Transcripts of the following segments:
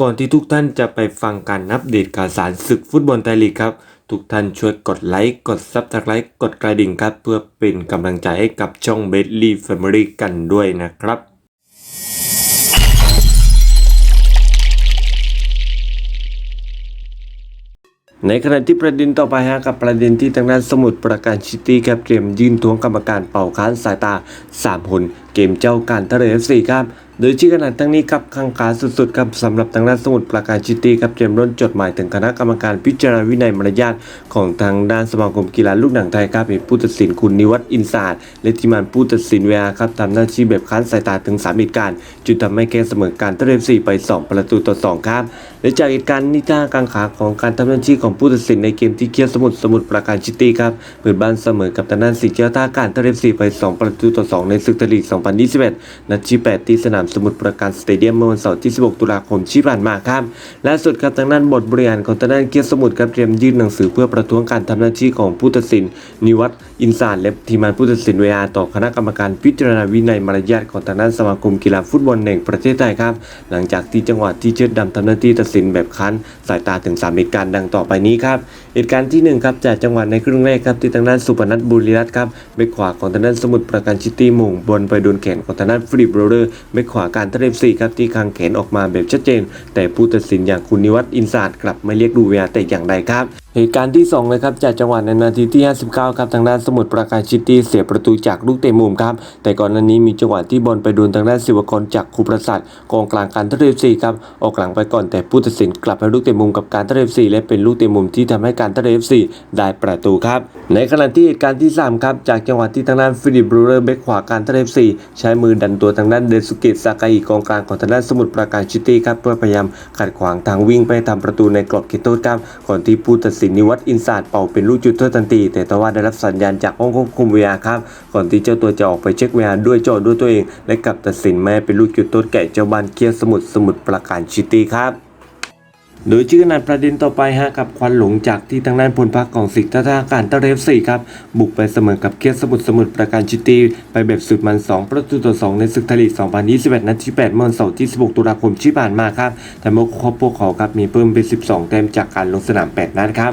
ก่อนที่ทุกท่านจะไปฟังการอัปเดตข่าวสารศึกฟุตบอลไทยลีกครับ ทุกท่านช่วยกดไลค์ กดซับสไครต์กดกระดิ่งครับ เพื่อเป็นกำลังใจให้กับช่องเบสลี่แฟมิลี่กันด้วยนะครับ ในขณะที่ประเด็นต่อไปฮะกับประเด็นที่ทางด้านสมุทรปราการซิตี้ครับเตรียมยื่นทวงกรรมการเป่าค้านสายตา3คนเกมเจ้าการทะเลเอฟซีครับ โดยชื่อขนาดทั้งนี้ครับข้างขาสุดๆครับสำหรับทางด้านสมุทรปราการซิตีครับเตรียมร่นจดหมายถึงคณะกรรมการพิจารณาวินัยมารยาทของทางด้านสมาคมกีฬาลูกหนังไทยครับเป็นผู้ตัดสินคุณนิวัฒน์อินสาดและทีมานผู้ตัดสินเวลาครับทำหน้าที่แบบค้านสายตาถึง3เหตุการณ์จึงทำให้แก้เสมอการทะเลเอฟซีไป 2 ประตูต่อ2ครับและจากเหตุการณ์นี้ท่ากางขาของการทำหน้าที่ของผู้ตัดสินในเกมที่เคียสมุทรสมุทรปราการซิตีครับเปิดบ้านเสมอกับทางด้านสิงห์เจ้าท่าการทะเลเอฟซีไป 2 ประตูต่อ2ในศึกไทยลีก 2021นัดที่8ที่สนามสมุทรปราการสเตเดียมเมื่อวันเสาร์ที่ 16 ตุลาคมที่ผ่านมาครับล่าสุดครับทางด้านบทบริหารของทางด้านเคียรติสมุทรครับเตรียมยื่นหนังสือเพื่อประท้วงการทำหน้าที่ของผู้ตัดสิน นิวัฒน์อินสานและทีมงานผู้ตัดสินเวอาต่อคณะกรรมการพิจารณาวินัยมารยาทของทางด้านสมาคมกีฬาฟุตบอลแห่งประเทศไทยครับ หลังจากที่จังหวัดที่เชิดดำทำหน้าที่ตัดสินแบบคันสายตาถึง3เหตุการณ์ดังต่อไปนี้ครับเหตุการณ์ที่ 1 ครับจากจังหวัดในครึ่งแรกครับที่ทางด้านสุพนัทบุรีรัตน์ครับเบกขวาของทางด้านสมุทรปราการชิตี้หม่งบนไปโดนแขนของทางด้านฟลิปโรเลอร์เบกขวาการทะเลซีครับที่คางแขนออกมาแบบชัดเจน แต่ผู้ตัดสินอย่างคุณนิวัตอินสาดกลับไม่เรียกดูเวลาแต่อย่างใดครับ เหตุการณ์ที่ 2 เลยครับ จากจังหวะในนาทีที่ 59 ครับทางด้านสมุทรปราการซิตี้เสียประตูจากลูกเตะมุมครับ แต่ก่อนหน้านี้มีจังหวะที่บอลไปโดนทางด้านศิวกรจากคูประสัทกองกลางการทะเลซีครับออกหลังไปก่อนแต่ผู้ตัดสินกลับให้ลูกเตะมุมกับการทะเลซีและเป็นลูกเตะมุมที่ทำให้การทะเลซีได้ประตูครับ ในขณะที่เหตุการณ์ที่ 3 ครับ จากจังหวะที่ทางด้านฟิลิปบรูเลอร์เบคขวาการทะเลซีใช้มือดันตัวทางด้านเดซุเกตซากาอิกองกลางของทางด้านสมุทรปราการซิตี้ครับเพื่อพยายามขัดขวางทางวิ่งไปทำประตูในกรอบเขตโทษครับก่อนที่ผู้ตัดสินนิวัตอินสาดเป่าเป็นลูกจุดโทษทันที แต่ทว่าได้รับสัญญาณจากห้องควบคุมเวียครับก่อนที่เจ้าตัวจะออกไปเช็คเวียด้วยจอด้วยตัวเอง และกลับตัดสินแม่เป็นลูกจุดโทษแก่เจ้าบ้านเคียสมุทรสมุทรปราการชิตี้ครับ โดยชื่อนันประเด็นต่อไปฮะกับควันหลงจากที่ทางด้านพลพักของสิทธิ์ท่าการเตเรฟสี่ครับ บุกไปเสมอกับเคียสมุทรสมุทรปราการชิตี ไปแบบสุดมัน 2 ประตูต่อ 2 ในศึกไทยลีก 2021 นัดที่ 8 เมื่อวันเสาร์ที่ 16 ตุลาคมที่ผ่านมาครับแต่เมื่อครบพวกเขาครับมีเพิ่มเป็น 12 แต้มจากการลงสนาม 8 นัดครับ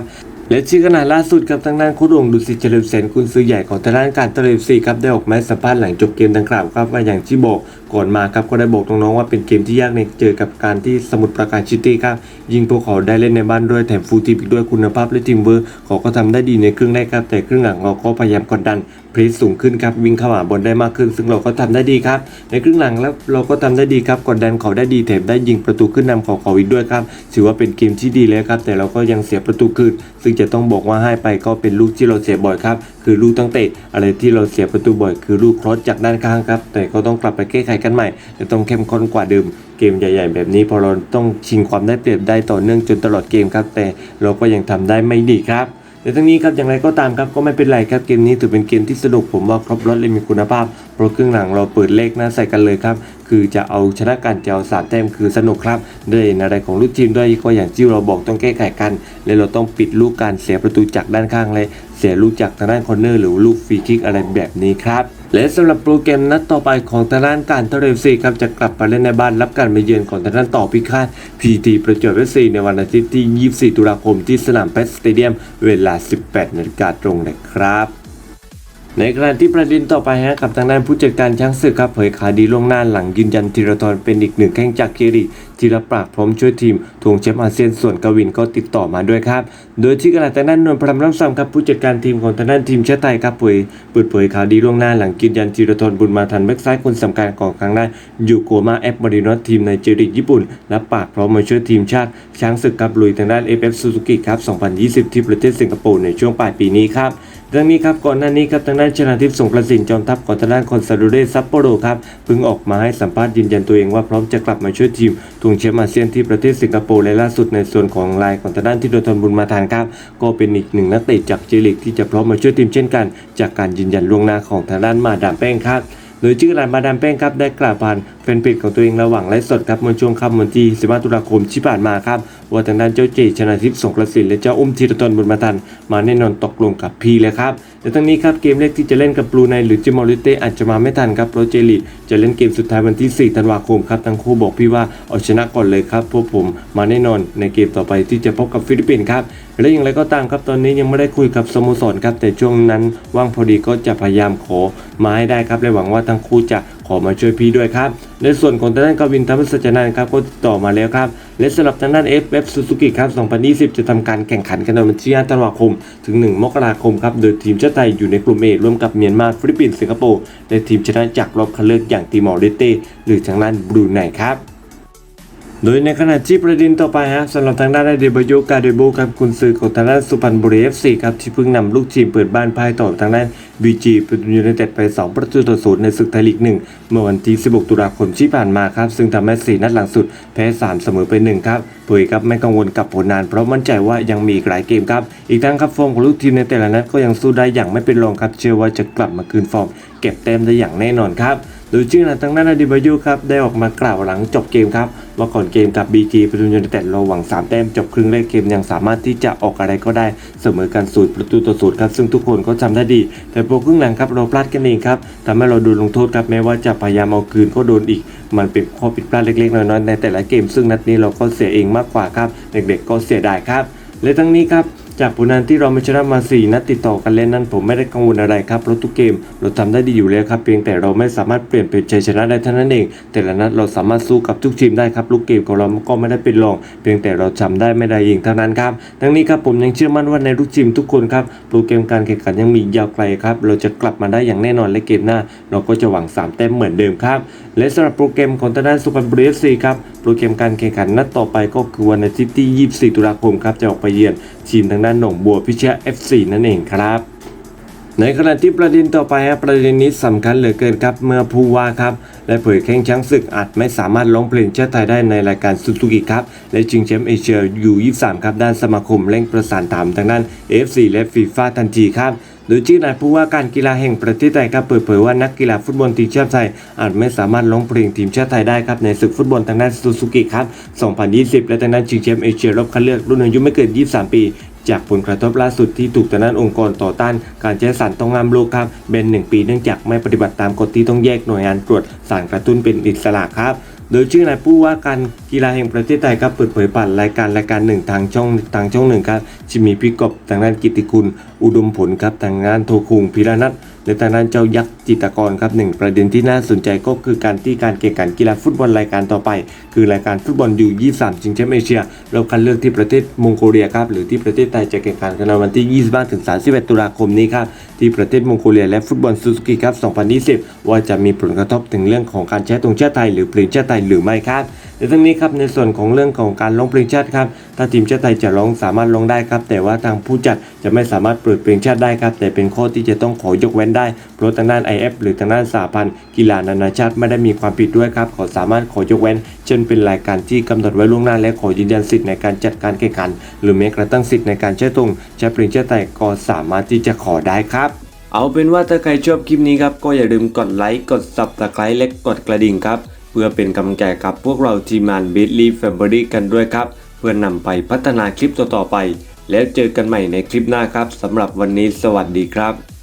และชื่อขนาดล่าสุดกับทางด้านคุณองดุสิตเฉลิมเสนคุณซื้อใหญ่ของทางด้านการเตะเลฟซีครับได้ออกมาสัมภาษณ์หลังจบเกมดังกล่าวครับว่าอย่างที่บอกก่อนมาครับก็ได้บอกน้องๆว่าเป็นเกมที่ยากในเจอกับการที่สมุทรปราการซิตี้ครับยิงพวกเขาได้เล่นในบ้านด้วยแถมฟูลทีมอีกด้วยคุณภาพและทีมเวิร์เขาก็ทำได้ดีในครึ่งแรกครับแต่ครึ่งหลังเราก็พยายามกดดันเพรสสูงขึ้นครับวิ่งเข้าหาบอลได้มากขึ้น ซึ่งเราก็ทำได้ดีครับ ในครึ่งหลังแล้วเราก็ทำได้ดีครับกดดันเขาได้ดีแถมได้ยิงประตูขึ้นนำของเขาอีกด้วยครับถือว่าเป็นเกมที่ดีเลยครับแต่เราก็ยังเสียประตูคืนซึ่งจะต้องบอกว่าให้ไปก็เป็นลูกที่เราเสียบ่อยครับ คือลูกตั้งเตะอะไรที่เราเสียประตูบ่อย คือลูกครอสจากด้านข้างครับ แต่ก็ต้องกลับไปแก้ไขกันใหม่และต้องเข้มข้นกว่าเดิมเกมใหญ่ๆ แบบนี้พอเราต้องชิงความได้เปรียบได้ต่อเนื่องจนตลอดเกมครับ แต่เราก็ยังทำได้ไม่ดีครับ แต่ทั้งนี้ครับอย่างไรก็ตามครับก็ไม่เป็นไรครับเกมนี้ถือเป็นเกมที่สนุกผมว่าครบรถเลยมีคุณภาพเพราะครึ่งหลังเราเปิดเลขหน้าใส่กันเลยครับคือจะเอาชนะการจะเอาสามแต้มคือสนุกครับด้วยอะไรของลูกทีมด้วยก็อย่างที่เราบอกต้องแก้ไขกัน และเราต้องปิดลูกการเสียประตูจากด้านข้างเลย เสียลูกจากทางด้านคอร์เนอร์หรือลูกฟรีคิกอะไรแบบนี้ครับ และสำหรับโปรแกรมนัดต่อไปของทางด้านการเทเรฟซีครับจะกลับไปเล่นในบ้านรับการมาเยือนของทางด้านต่อพิฆาตพีทีประจวบเอฟซีในวันอาทิตย์ที่ 24 ตุลาคมที่สนามเพชรสเตเดียมเวลา 18นาฬิกาตรงนะครับ ในขณะที่ประเด็นต่อไปฮะกับทางด้านผู้จัดการช้างศึกครับเผยข่าวดีล่วงหน้าหลังยืนยันธีรทรเป็นอีกหนึ่งแข้งจากเกรีที่รับปากพร้อมช่วยทีมทวงแชมป์อาเซียนส่วนกวินก็ติดต่อมาด้วยครับ โดยที่ขณะทางด้านนวลพรหมรัซ้ำครับผู้จัดการทีมของทางด้านทีมชาติไทยครับเผยเปิดเผยข่าวดีล่วงหน้าหลังยืนยันธีรทรบุญมาทันแบ็กซ้ายคนสำคัญของทางด้านยูโกมาแอปมาริโนทีมในเจริกญี่ปุ่นรับปากพร้อมมาช่วยทีมชาติช้างศึกครับลุยทางด้าน FF Suzuki ครับ2020 ที่ประเทศสิงคโปร์ในช่วงปลายปีนี้ครับ ดังนี้ครับก่อนหน้านี้ครับทางด้านชนาทิพย์สงกระสินจอมทัพของทางด้านคอนซาโดเรซัปโปโรครับเพิ่งออกมาให้สัมภาษณ์ยืนยันตัวเองว่าพร้อมจะกลับมาช่วยทีมทวงแชมป์อาเซียนที่ประเทศสิงคโปร์และล่าสุดในส่วนของลายของทางด้านที่โดทนบุญมาทานครับก็เป็นอีกหนึ่งนักเตะจากเจลิกที่จะพร้อมมาช่วยทีมเช่นกัน จากการยืนยันล่วงหน้าของทางด้านมาดามแป้งครับ โดยชื่อร้ารมาดามแป้งครับได้กล่าวผ่านแฟนเพจของตัวเองระหว่างไลฟ์สดครับเมื่อช่วงค่ำวันที่15ตุลาคมที่ผ่านมาครับว่าทางด้านเจ้าเจชนาทิพย์สงกระสินและเจ้าอุ้มธีรตนบุญมาทัน มาแน่นอนตกลงกับพีเลยครับ แต่ทั้งนี้ครับเกมแรกที่จะเล่นกับบลูไนหรือจิมอริเต้อาจจะมาไม่ทันครับเพราะเจลีจะเล่นเกมสุดท้ายวันที่ 4 ธันวาคมครับทั้งคู่บอกพี่ว่าเอาชนะก่อนเลยครับพวกผมมาแน่นอนในเกมต่อไปที่จะพบกับฟิลิปปินส์ครับและอย่างไรก็ตามครับตอนนี้ยังไม่ได้คุยกับสโมสรครับแต่ช่วงนั้นว่างพอดีก็จะพยายามขอมาให้ได้ครับและหวังว่าทั้งคู่จะ ขอมาช่วยพี่ด้วยครับ ในส่วนของทางด้านกวินธรรมสัจนันท์ครับก็ติดต่อมาแล้วครับ และสำหรับทางด้านเอฟเอฟซูซูกิครับ 2020 จะทำการแข่งขันกันในวันที่5ธันวาคม ถึง 1 มกราคมครับ โดยทีมชาติไทยอยู่ในกลุ่มเอร่วมกับเมียนมาฟิลิปปินส์สิงคโปร์และทีมชนะจากรอบคัดเลือกอย่างติมอร์เลสเต้หรือทางด้านบรูไนครับ โดยในขณะที่ประเด็นต่อไปฮะสำหรับทางด้านเดบโยกาเดโบครับคุณซื้อของทางด้านสุพรรณบุรีเอฟซีครับที่เพิ่งนำลูกทีมเปิดบ้านพ่ายต่อทางด้านบีจีเป็นยูไนเต็ดไป 2 ประตูต่อศูนย์ในศึกไทยลีกหนึ่งเมื่อวันที่ 16 ตุลาคมที่ผ่านมาครับ ซึ่งทำให้4นัดหลังสุด แพ้ 3 เสมอไป 1 ครับเผยครับไม่กังวลกับผลงาน เพราะมั่นใจว่ายังมีอีกหลายเกมครับ อีกทั้งครับฟอร์มของลูกทีมในแต่ละนัดก็ยังสู้ได้อย่างไม่เป็นรองครับเชื่อว่าจะกลับมาคืนฟอร์มเก็บแต้มได้อย่างแน่นอนครับ ดยชื่อนาทางด้านอดิบายุครับได้ออกมากล่าวหลังจบเกมครับว่าก่อนเกมกับ BG ปทุมยูไนเต็ดเราหวัง 3 แต้มจบครึ่งแรกเกมยังสามารถที่จะออกอะไรก็ได้เสมอกันสูตรประตูต่อสูตรครับซึ่งทุกคนก็ทำได้ดี แต่พอครึ่งหลังครับเราพลาดกันเองครับทำให้เราโดนลงโทษครับแม้ว่าจะพยายามเอาคืนก็โดนอีก มันเป็นข้อผิดพลาดเล็กๆน้อยๆในแต่ละเกม ซึ่งนัดนี้เราก็เสียเองมากกว่าครับเด็กๆก็เสียดายครับและทั้งนี้ครับ จากผลงานที่เราไม่ชนะมา4นัดติดต่อกันเล่นนั้นผมไม่ได้กังวลอะไรครับเพราะทุกเกมเราทำได้ดีอยู่แล้วครับเพียงแต่เราไม่สามารถเปลี่ยนเป็นชัยชนะได้เท่านั้นเอง แต่ละนัดเราสามารถสู้กับทุกทีมได้ครับลูกเกมของเราก็ไม่ได้เป็นรอง เพียงแต่เราจำได้ไม่ได้เองเท่านั้นครับทั้งนี้ครับผมยังเชื่อมั่นว่าในลูกทีมทุกคนครับโปรแกรมการแข่งขันยังมียาวไกลครับเราจะกลับมาได้อย่างแน่นอนและเกมหน้า เราก็จะหวัง3แต้มเหมือนเดิมครับและสำหรับโปรแกรมของทางด้านสุพรรณบุรีเอฟซีครับโปรแกรมการแข่งขันนัดต่อไปก็คือวันอาทิตย์ที่ 24 ตุลาคมครับจะออกไปเยือนทีมทางด้านหนองบัวพิชยา FC นั่นเองครับ ในขณะที่ประเด็นต่อไปฮะประเด็นนี้สำคัญเหลือเกินครับเมื่อผู้ว่าครับและเผยแข่งช้างศึกอาจไม่สามารถร้องเพลงชาติไทยได้ในรายการซูซูกิครับและชิงแชมป์เอเชียยู23ครับด้านสมาคมเร่งประสานถามทางด้าน AFC และฟีฟ่าทันทีครับโดยที่นายผู้ว่าการกีฬาแห่งประเทศไทยครับเปิดเผยว่านักกีฬาฟุตบอลทีมชาติไทยอาจไม่สามารถร้องเพลงทีมชาติไทยได้ครับในศึกฟุตบอลทางด้านซูซูกิครับ 2020 และทางด้านชิงแชมป์เอเชียรอบคัดเลือกรุ่นอายุไม่เกิน 23 ปี จากผลกระทบล่าสุดที่ถูกทางด้านองค์กรต่อต้าน การใช้สารต้องห้ามโลกครับเบนหนึ่งปีเนื่องจากไม่ปฏิบัติตามกฎที่ต้องแยกหน่วยงานตรวจสารกระตุ้นเป็นอิสระครับโดยชื่อนายผู้ว่าการกีฬาแห่งประเทศไทยครับเปิดเผยผ่านรายการรายการหนึ่งทางช่องทางช่องหนึ่งครับที่มีพิกบทางด้านกิตติคุณ อุดมผลครับทางงานโทคุงพิรนัท และทางด้านเจ้ายักษ์จิตกรครับหนึ่งประเด็นที่น่าสนใจก็คือการที่การแข่งขันกีฬาฟุตบอลรายการต่อไป คือรายการฟุตบอลยู23ชิงแชมป์เอเชียรอบคัดเลือกที่ประเทศมองโกเลียครับหรือที่ประเทศไทยจะแข่งขันกันในวันที่ 25ถึง31 ตุลาคมนี้ครับที่ประเทศมองโกเลียและฟุตบอลซูซูกิครับ2020 ว่าจะมีผลกระทบถึงเรื่องของการใช้ธงชาติไทยหรือเพลงชาติไทยหรือไม่ครับในทั้งนี้ครับในส่วนของเรื่องของการร้องเพลงชาติครับถ้าทีมชาติไทยจะร้องสามารถร้องได้ครับ แต่ว่าทางผู้จัดจะไม่สามารถเปิดเพลงชาติได้ครับ แต่เป็นข้อที่จะต้องขอยกเว้นได้เพราะทางด้าน IF หรือทางด้านสหพันธ์กีฬานานาชาติไม่ได้มีความผิดด้วยครับขอสามารถขอยกเว้นเช่นเป็นรายการที่กำหนดไว้ล่วงหน้าและขอยืนยันสิทธิ์ในการจัดการแข่งขัน หรือแม้กระทั่งสิทธิ์ในการใช้ธงใช้เพลงชาติไทยก็สามารถที่จะขอได้ครับเอาเป็นว่าถ้าใครชอบคลิปนี้ครับก็อย่าลืมกดไลค์กด subscribe และกดกระดิ่งครับ พื่อเป็นกำลังใจกับพวกเราทีมงาน b i t l y Family กันด้วยครับ เพื่อนำไปพัฒนาคลิปต่อๆไป แล้วเจอกันใหม่ในคลิปหน้าครับสำหรับวันนี้สวัสดีครับ